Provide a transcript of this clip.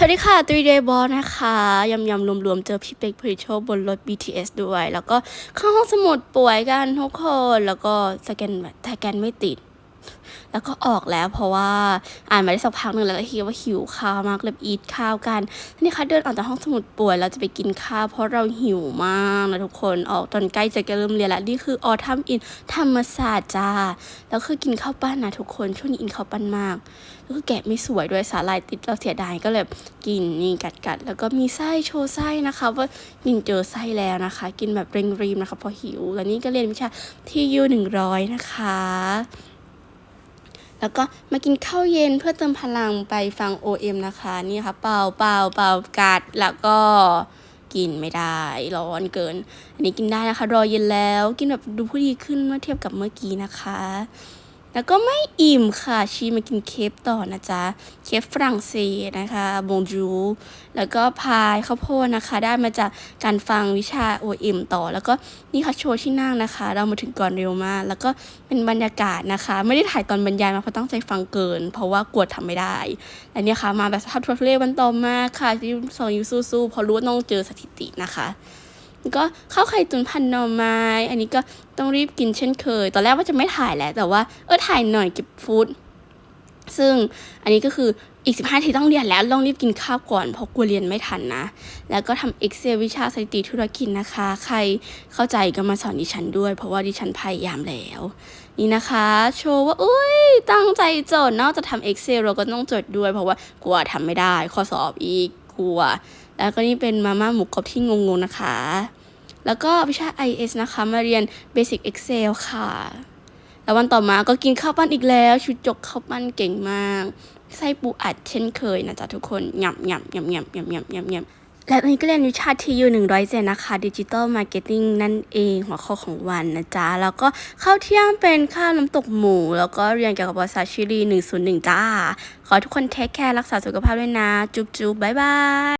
สวัสดีค่ะ 3day boss นะคะยำยำรวมๆ เจอพี่เป็กผลิโชบนรถ BTS ด้วย แล้วก็เข้าห้องสมุดป่วยกันทุกคน แล้วก็สแกนสแกนไม่ติด แล้วก็ออกแล้วเพราะว่าอ่านมาได้สักพักหนึ่งแล้วก็คิดว่าหิวข้าวมากเลยอีทข้าวกันทีนี่ค่ะเดินออกจากห้องสมุดป่วยเราจะไปกินข้าวเพราะเราหิวมากนะทุกคนออกตอนใกล้จะเริ่มเรียนแล้วนี่คือออทัมอินธรรมศาสตร์จ้าแล้วคือกินข้าวปั้นนะทุกคนช่วงนี้อินข้าวปั้นมากแล้วก็แกะไม่สวยด้วยสาลายติดเราเสียดายก็เลยกินนี่กัดกัดแล้วก็มีไส้โชว์ไส้นะคะ ว่ามินเจอไส้แล้วนะคะ กินแบบเร่งรีบนะคะเพอหิวแล้วนี่ก็เรียนวิชาที่ยูหนึ่งร้อยนะคะ แล้วก็มากินข้าวเย็นเพื่อเติมพลังไปฟัง OM นะคะ นี่ค่ะ เป่าเป่าเป่ากัดแล้วก็กินไม่ได้ร้อนเกิน อันนี้กินได้นะคะ รอเย็นแล้ว กินแบบดูผู้ดีขึ้นเมื่อเทียบกับเมื่อกี้นะคะ แล้วก็ไม่อิ่มค่ะ ชีมากินเคฟต่อนะจ๊ะ เคฟฝรั่งเศสนะคะบงจูแล้วก็พายข้าวโพดนะคะ ได้มาจากการฟังวิชา OM ต่อ แล้วก็นี่ค่ะโชว์ที่นั่งนะคะ เรามาถึงก่อนเร็วมาก แล้วก็เป็นบรรยากาศนะคะ ไม่ได้ถ่ายตอนบรรยายมาเพราะตั้งใจฟังเกิน เพราะว่ากลัวทำไม่ได้และเนี่ยค่ะมาแบบสภาพทุเรศวันต่อมาค่ะที่สองยูสู้ๆพราะรู้ว่าต้องเจอสถิตินะคะ ก็ข้าวไข่ตุ๋นพันหน่อไม้ อันนี้ก็ต้องรีบกินเช่นเคย ตอนแรกว่าจะไม่ถ่ายแหละ แต่ว่าเออถ่ายหน่อยเก็บฟู้ดซึ่งอันนี้ก็คืออีก 15ทีต้องเรียนแล้วต้องรีบกินข้าวก่อนเพราะกลัวเรียนไม่ทันนะ แล้วก็ทำ Excel วิชาสถิติธุรกิจนะคะ ใครเข้าใจก็มาสอนดิฉันด้วย เพราะว่าดิฉันพยายามแล้ว นี่นะคะ โชว์ว่าอุ้ยตั้งใจจดนอกจากทำ Excel เราก็ต้องจดด้วย เพราะว่ากลัวทำไม่ได้ข้อสอบอีกัวแล้วก็นี่เป็นมาม่าหมูกรอบที่งงๆนะคะ แล้วก็วิชา IS นะคะมาเรียน Basic Excel ค่ะ แล้ววันต่อมาก็กินข้าวปั้นอีกแล้ว ชุดจกข้าวปั้นเก่งมาก ไส้ปูอัดเช่นเคยนะจ๊ะทุกคนหยำบหยำบหยำบหยำบหยำบหยับหยั และวันนี้ก็เรียนวิชาที่อยู่หนึ่งร้อยเจ็ดนะคะดิจิตอลมาร์เก็ตติ้งนั่นเองหัวข้อของวันนะจ๊ะ แล้วก็ข้าวเที่ยงเป็นข้าวน้ำตกหมู แล้วก็เรียนเกี่ยวกับภาษาชิลีหนึ่งศูนย์หนึ่งจ้า ขอทุกคนเทคแคร์รักษาสุขภาพด้วยนะ จุ๊บจุ๊บบ๊ายบาย